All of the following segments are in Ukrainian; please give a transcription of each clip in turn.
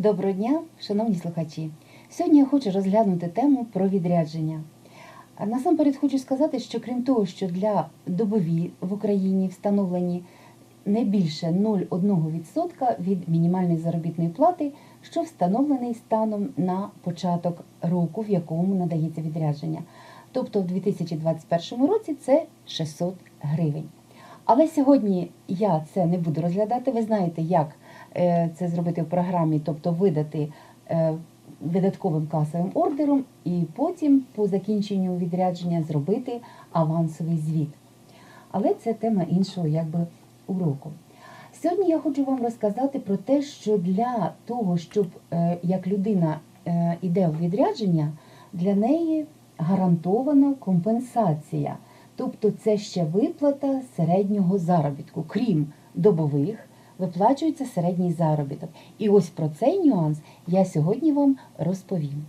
Доброго дня, шановні слухачі. Сьогодні я хочу розглянути тему про відрядження. Насамперед хочу сказати, що крім того, що для добові в Україні встановлені не більше 0,1% від мінімальної заробітної плати, що встановлений станом на початок року, в якому надається відрядження. Тобто в 2021 році це 600 гривень. Але сьогодні я це не буду розглядати. Ви знаєте, як е, це зробити в програмі, тобто видати е, видатковим касовим ордером, і потім по закінченню відрядження зробити авансовий звіт. Але це тема іншого якби уроку. Сьогодні я хочу вам розказати про те, що для того, щоб е, як людина йде в відрядження, для неї гарантована компенсація. Тобто це ще виплата середнього заробітку. Крім добових, виплачується середній заробіток. І ось про цей нюанс я сьогодні вам розповім.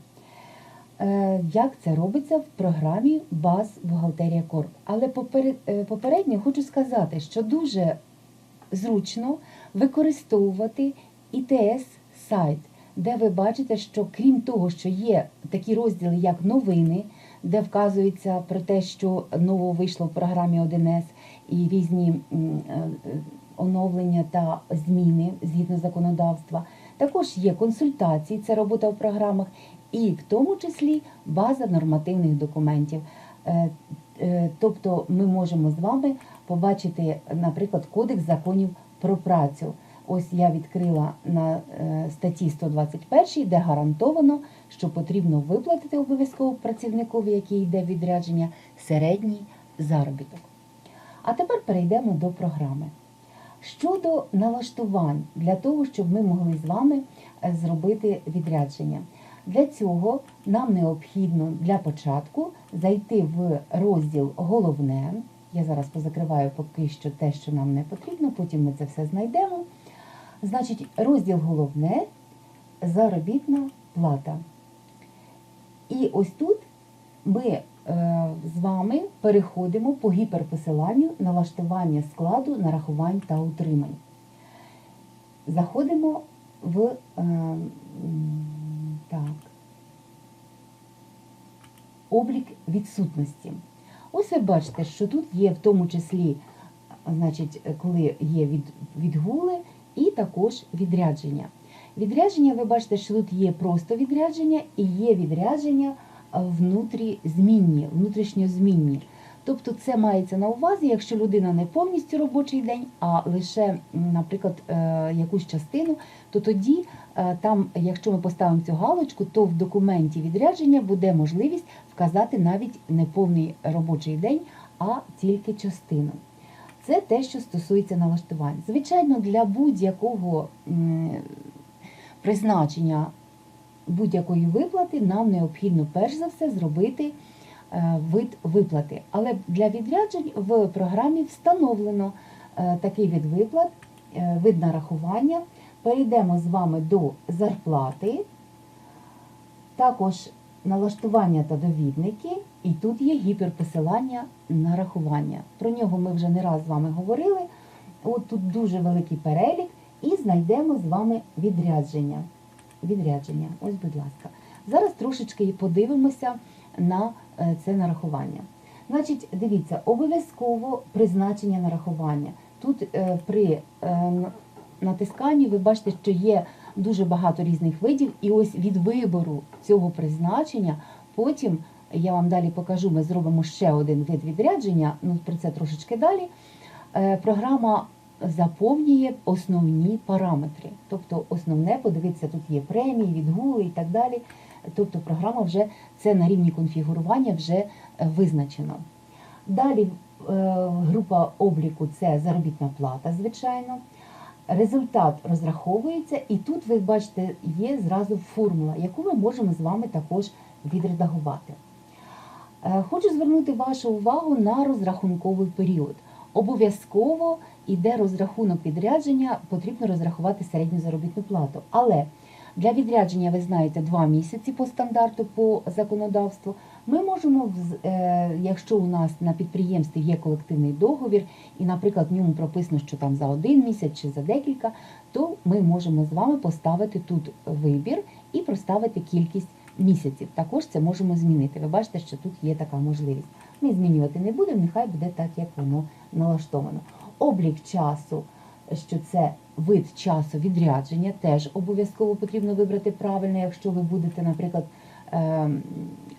Е, Як це робиться в програмі Баз Бухгалтерія Корп. Але е, попередньо хочу сказати, що дуже зручно використовувати ІТС сайт, де ви бачите, що крім того, що є такі розділи, як новини, де вказується про те, що ново вийшло в програмі 1С і різні е, е, оновлення та зміни згідно законодавства. Також є консультації, це робота в програмах, і в тому числі база нормативних документів. Е, Тобто ми можемо з вами побачити, наприклад, Кодекс законів про працю. Ось я відкрила на е, статті 121, де гарантовано, що потрібно виплатити обов'язково працівникові, який йде відрядження, середній заробіток. А тепер перейдемо до програми. Щодо налаштувань для того, щоб ми могли з вами е, зробити відрядження. Для цього нам необхідно для початку зайти в розділ Головне. Я зараз позакриваю поки що те, що нам не потрібно, потім ми це все знайдемо. Значить, розділ Головне заробітна плата. І ось тут ми е, з вами переходимо по гіперпосиланню налаштування складу нарахувань та утримань. Заходимо в е, так, облік відсутності. Ось ви бачите, що тут є в тому числі, значить, коли є від, відгули і також відрядження. Відрядження, ви бачите, що тут є просто відрядження і є відрядження внутрізмінні, внутрішньозмінні. Тобто це мається на увазі, якщо людина не повністю робочий день, а лише, наприклад, е, якусь частину, то тоді е, там, якщо ми поставимо цю галочку, то в документі відрядження буде можливість вказати навіть не повний робочий день, а тільки частину. Це те, що стосується налаштувань. Звичайно, для будь-якого призначення будь-якої виплати нам необхідно перш за все зробити е, вид виплати. Але для відряджень в програмі встановлено е, такий вид виплат, е, вид нарахування. Перейдемо з вами до зарплати, також налаштування та довідники, і тут є гіперпосилання на рахування. Про нього ми вже не раз з вами говорили. От тут дуже великий перелік, і знайдемо з вами відрядження. Відрядження, ось, будь ласка. Зараз трошечки і подивимося на е, це нарахування. Значить, дивіться, обов'язково призначення нарахування. Тут е, при е, натисканні ви бачите, що є дуже багато різних видів, і ось від вибору цього призначення, потім я вам далі покажу, ми зробимо ще один вид відрядження, ну про це трошечки далі. Е, Програма заповнює основні параметри. Тобто основне, подивіться, тут є премії, відгули і так далі. Тобто програма вже це на рівні конфігурування вже е, визначено. Далі е, група обліку це заробітна плата, звичайно. Результат розраховується, і тут ви бачите, є зразу формула, яку ми можемо з вами також відредагувати. Е, Хочу звернути вашу увагу на розрахунковий період. Обов'язково іде розрахунок відрядження, потрібно розрахувати середню заробітну плату. Але для відрядження, ви знаєте, два місяці по стандарту по законодавству. Ми можемо, е, якщо у нас на підприємстві є колективний договір, і, наприклад, в ньому прописано, що там за один місяць чи за декілька, то ми можемо з вами поставити тут вибір і проставити кількість місяців. Також це можемо змінити. Ви бачите, що тут є така можливість. Ми змінювати не будемо, нехай буде так, як воно налаштовано. Облік часу, що це вид часу відрядження, теж обов'язково потрібно вибрати правильно, якщо ви будете, наприклад, ем,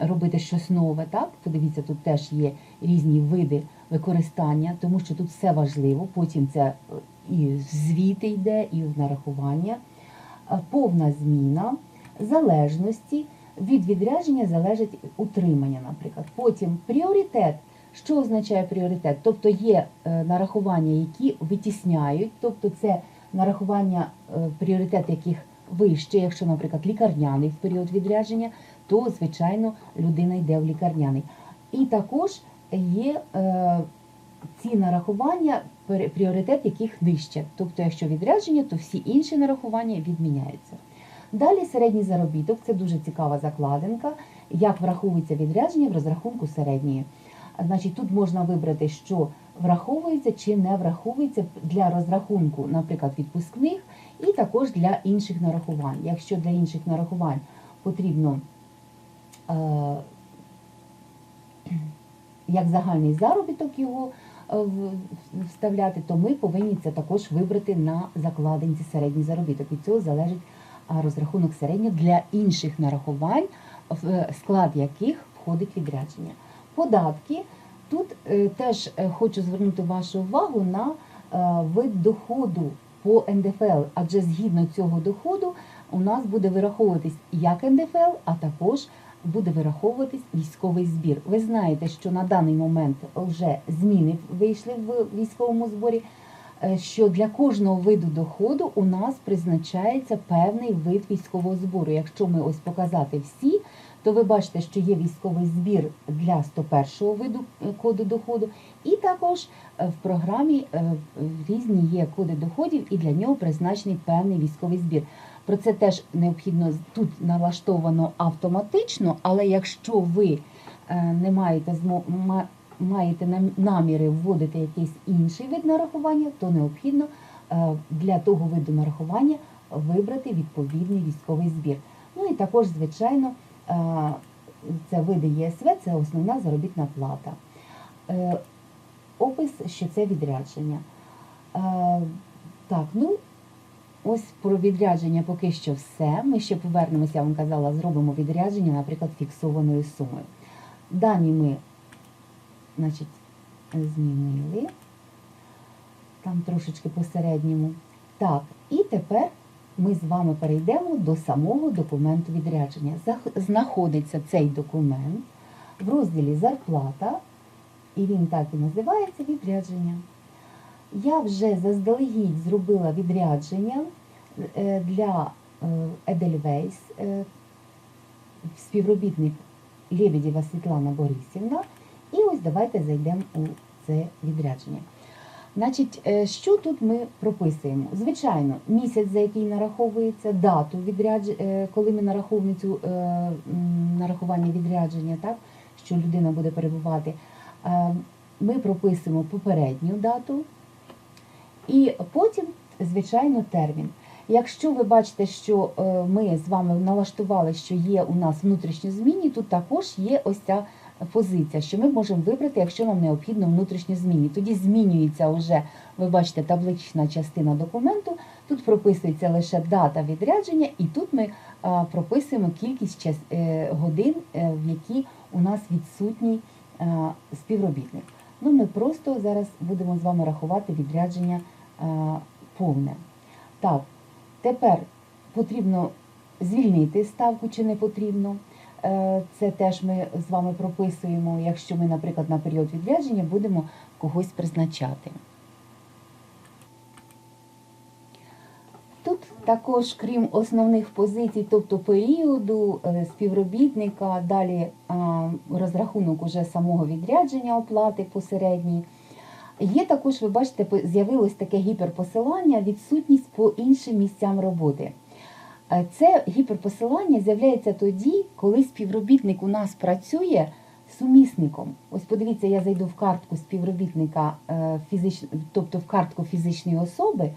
робити щось нове. Так, подивіться, тут теж є різні види використання, тому що тут все важливо. Потім це е, і звіти йде, і в нарахування. Е, Повна зміна залежності від відрядження залежить утримання, наприклад. Потім пріоритет. Що означає пріоритет? Тобто є е, нарахування, які витісняють, тобто це нарахування пріоритет яких вище, якщо, наприклад, лікарняний в період відрядження, то звичайно людина йде в лікарняний. І також є е, ці нарахування, пріоритет яких нижче. Тобто, якщо відрядження, то всі інші нарахування відміняються. Далі середній заробіток це дуже цікава закладинка, як враховується відрядження в розрахунку середньої. Значить, тут можна вибрати, що враховується чи не враховується для розрахунку, наприклад, відпускних, і також для інших нарахувань. Якщо для інших нарахувань потрібно як загальний заробіток його е, вставляти, то ми повинні це також вибрати на закладинці середній заробіток. Від цього залежить розрахунок середнього для інших нарахувань, в е, склад яких входить відрядження. Податки. Тут е, теж е, хочу звернути вашу увагу на е, вид доходу по НДФЛ, адже згідно цього доходу у нас буде вираховуватись як НДФЛ, а також буде вираховуватись військовий збір. Ви знаєте, що на даний момент вже зміни вийшли в військовому зборі. е, Що для кожного виду доходу у нас призначається певний вид військового збору. Якщо ми ось показати всі, то ви бачите, що є військовий збір для 101-го виду е, коду доходу, і також е, в програмі різні є коди доходів, і для нього призначений певний військовий збір. Про це теж необхідно тут налаштовано автоматично, але якщо ви е, не маєте змо маєте нам- наміри вводити якийсь інший вид нарахування, то необхідно е, для того виду нарахування вибрати відповідний військовий збір. Ну і також, звичайно, е, це види ЄСВ, це основна заробітна плата. Опис, що це відрядження. Так, ну ось про відрядження поки що все. Ми ще повернемося, я вам казала, зробимо відрядження, наприклад, фіксованою сумою. Дані ми, значить, змінили. Там трошечки посередньому. Так, і тепер ми з вами перейдемо до самого документу відрядження. Знаходиться цей документ в розділі Зарплата, і він так і називається відрядження. Я вже заздалегідь зробила відрядження е, для Едельвейс, співробітник Лебедєва Світлана Борисівна. І ось давайте зайдемо у це відрядження. Значить, е, що тут ми прописуємо? Звичайно, місяць, за який нараховується, дату е, коли ми нараховуємо цю нарахування відрядження, так, що людина буде перебувати. Ми прописуємо попередню дату і потім, звичайно, термін. Якщо ви бачите, що е, ми з вами налаштували, що є у нас внутрішні зміни, тут також є ось ця позиція, що ми можемо вибрати, якщо нам необхідно внутрішні зміни. Тоді змінюється вже, ви бачите, таблична частина документу. Тут прописується лише дата відрядження, і тут ми прописуємо кількість е, годин, е, в які у нас відсутній співробітник. Ну, ми просто зараз будемо з вами рахувати відрядження е, повне. Так, тепер потрібно звільнити ставку чи не потрібно. Е, Це теж ми з вами прописуємо, якщо ми, наприклад, на період відрядження будемо когось призначати. Тут також, крім основних позицій, тобто періоду, е, співробітника, далі розрахунок уже самого відрядження оплати посередній. Є також, ви бачите, з'явилось таке гіперпосилання, відсутність по іншим місцям роботи. Е, Це гіперпосилання з'являється тоді, коли співробітник у нас працює сумісником. Ось подивіться, я зайду в картку співробітника, е, тобто в картку фізичної особи,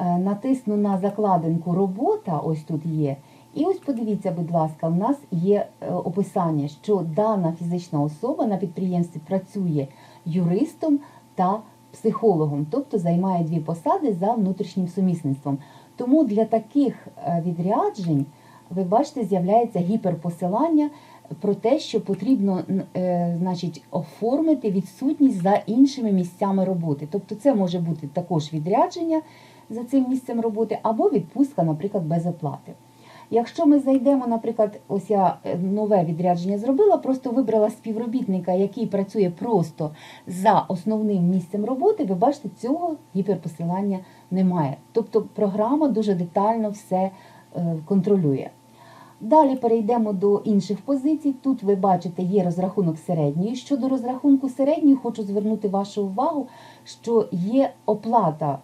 натисну на закладинку робота, ось тут є. І ось подивіться, будь ласка, у нас є е, описання, що дана фізична особа на підприємстві працює юристом та психологом, тобто займає дві посади за внутрішнім сумісництвом. Тому для таких е, відряджень, ви бачите, з'являється гіперпосилання про те, що потрібно е, значить, оформити відсутність за іншими місцями роботи. Тобто це може бути також відрядження за цим місцем роботи або відпустка, наприклад, без оплати. Якщо ми зайдемо, наприклад, ось я е, нове відрядження зробила, просто вибрала співробітника, який працює просто за основним місцем роботи, ви бачите, цього гіперпосилання немає. Тобто програма дуже детально все е, контролює. Далі перейдемо до інших позицій. Тут ви бачите, є розрахунок середньої. Щодо розрахунку середньої, хочу звернути вашу увагу, що є оплата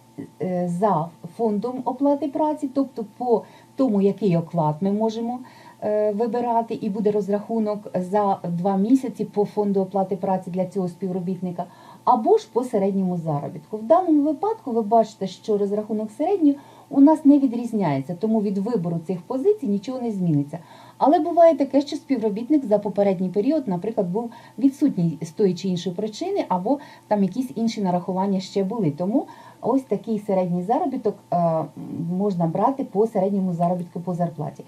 за фондом оплати праці, тобто по тому, який оклад ми можемо е, вибирати, і буде розрахунок за два місяці по фонду оплати праці для цього співробітника, або ж по середньому заробітку. В даному випадку ви бачите, що розрахунок середньої у нас не відрізняється, тому від вибору цих позицій нічого не зміниться. Але буває таке, що співробітник за попередній період, наприклад, був відсутній з тої чи іншої причини, або там якісь інші нарахування ще були. Тому ось такий середній заробіток е, можна брати по середньому заробітку по зарплаті.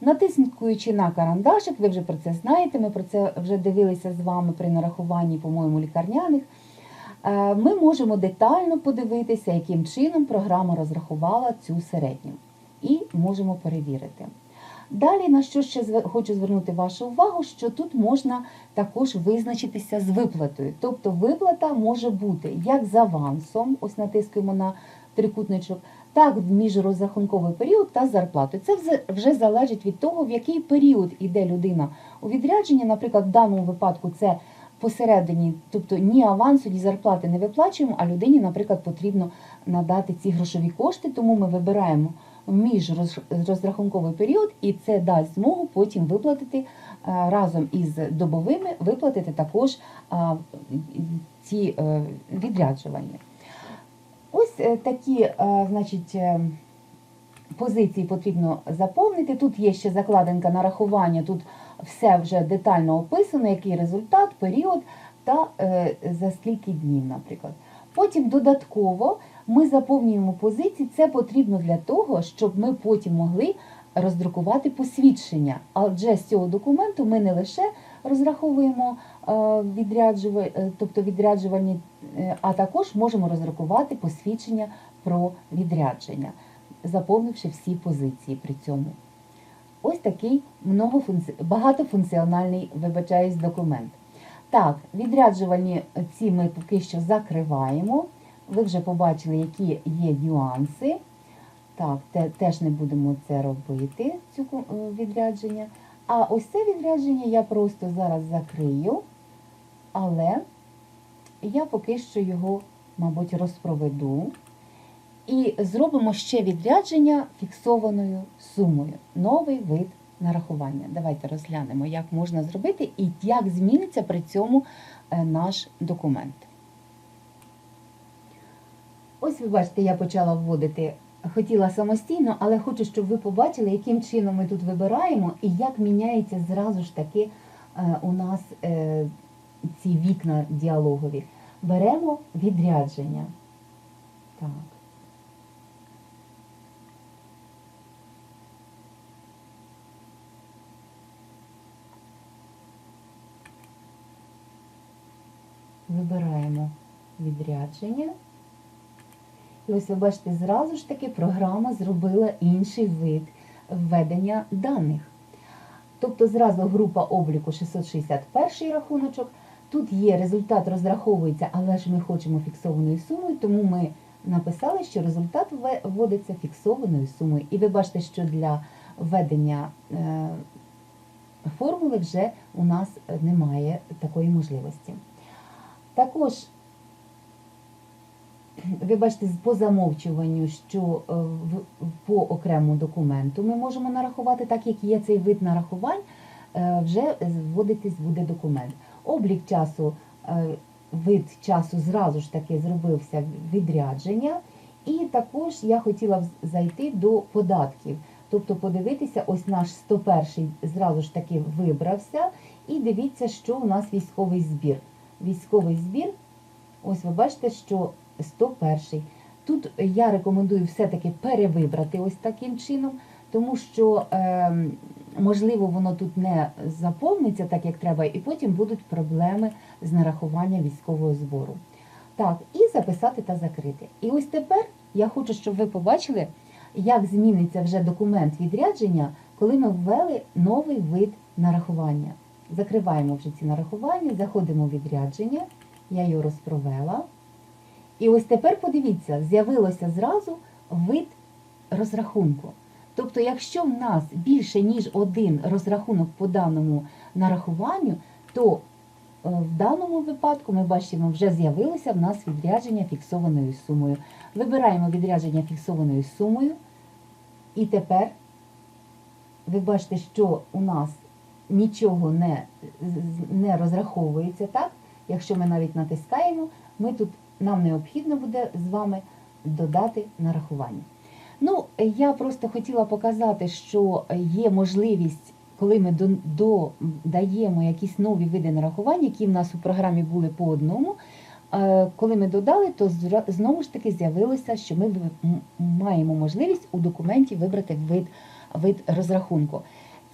Натиснуючи на карандашик, ви вже про це знаєте, ми про це вже дивилися з вами при нарахуванні, по-моєму, лікарняних. Е, Ми можемо детально подивитися, яким чином програма розрахувала цю середню. І можемо перевірити. Далі на що ще хочу звернути вашу увагу, що тут можна також визначитися з виплатою. Тобто виплата може бути як з авансом, ось натискуємо на трикутничок, так в міжрозрахунковий період та з зарплатою. Це вже залежить від того, в який період іде людина у відрядження. Наприклад, в даному випадку це посередині, тобто ні авансу, ні зарплати не виплачуємо, а людині, наприклад, потрібно надати ці грошові кошти, тому ми вибираємо міжрозрахунковий період, і це дасть змогу потім виплатити е, разом із добовими, виплатити також ці е, відряджування. Ось е, такі, е, значить, е, позиції потрібно заповнити. Тут є ще закладинка нарахування, тут все вже детально описано, який результат, період та е, за скільки днів, наприклад. Потім додатково ми заповнюємо позиції. Це потрібно для того, щоб ми потім могли роздрукувати посвідчення. Адже з цього документу ми не лише розраховуємо е, е, тобто відряджувальні, е, а також можемо роздрукувати посвідчення про відрядження, заповнивши всі позиції при цьому. Ось такий многофункці... багатофункціональний, вибачаюсь, документ. Так, відряджувальні ці ми поки що закриваємо. Ви вже побачили, які є нюанси. Так, те, теж не будемо це робити, цю е, відрядження. А ось це відрядження я просто зараз закрию, але я поки що його, мабуть, розпроведу. І зробимо ще відрядження фіксованою сумою. Новий вид нарахування. Давайте розглянемо, як можна зробити і як зміниться при цьому е, наш документ. Ось ви бачите, я почала вводити, хотіла самостійно, але хочу, щоб ви побачили, яким чином ми тут вибираємо і як міняється зразу ж таки е, у нас е, ці вікна діалогові. Беремо відрядження. Так. Вибираємо відрядження. І ось ви бачите, зразу ж таки програма зробила інший вид введення даних. Тобто зразу група обліку 661 рахуночок. Тут є результат розраховується, але ж ми хочемо фіксованою сумою, тому ми написали, що результат вводиться фіксованою сумою. І ви бачите, що для введення е, формули вже у нас немає такої можливості. Також ви бачите, по замовчуванню, що е, по окремому документу ми можемо нарахувати, так як є цей вид нарахувань, е, вже вводитись буде документ. Облік часу, е, вид часу зразу ж таки зробився відрядження. І також я хотіла зайти до податків. Тобто подивитися, ось наш 101-й зразу ж таки вибрався. І дивіться, що у нас військовий збір. Військовий збір, ось ви бачите, що 101. Тут я рекомендую все-таки перевибрати ось таким чином, тому що, е, можливо, воно тут не заповниться так, як треба, і потім будуть проблеми з нарахуванням військового збору. Так, і записати та закрити. І ось тепер я хочу, щоб ви побачили, як зміниться вже документ відрядження, коли ми ввели новий вид нарахування. Закриваємо вже ці нарахування, заходимо в відрядження, я його розпровела. І ось тепер подивіться, з'явилося зразу вид розрахунку. Тобто, якщо в нас більше, ніж один розрахунок по даному нарахуванню, то е, в даному випадку ми бачимо, вже з'явилося в нас відрядження фіксованою сумою. Вибираємо відрядження фіксованою сумою. І тепер ви бачите, що у нас нічого не, не розраховується, так? Якщо ми навіть натискаємо, ми тут, нам необхідно буде з вами додати нарахування. Ну, я просто хотіла показати, що є можливість, коли ми додаємо якісь нові види нарахування, які в нас у програмі були по одному. е, Коли ми додали, то знову ж таки з'явилося, що ми маємо можливість у документі вибрати вид, вид розрахунку.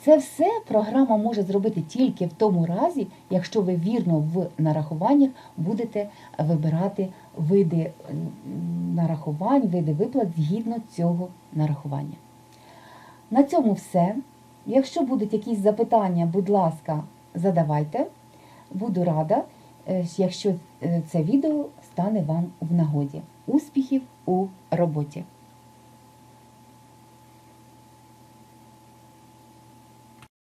Це все програма може зробити тільки в тому разі, якщо ви вірно в нарахуваннях будете вибирати види нарахувань, види виплат згідно цього нарахування. На цьому все. Якщо будуть якісь запитання, будь ласка, задавайте. Буду рада, е, якщо е, це відео стане вам в нагоді. Успіхів у роботі!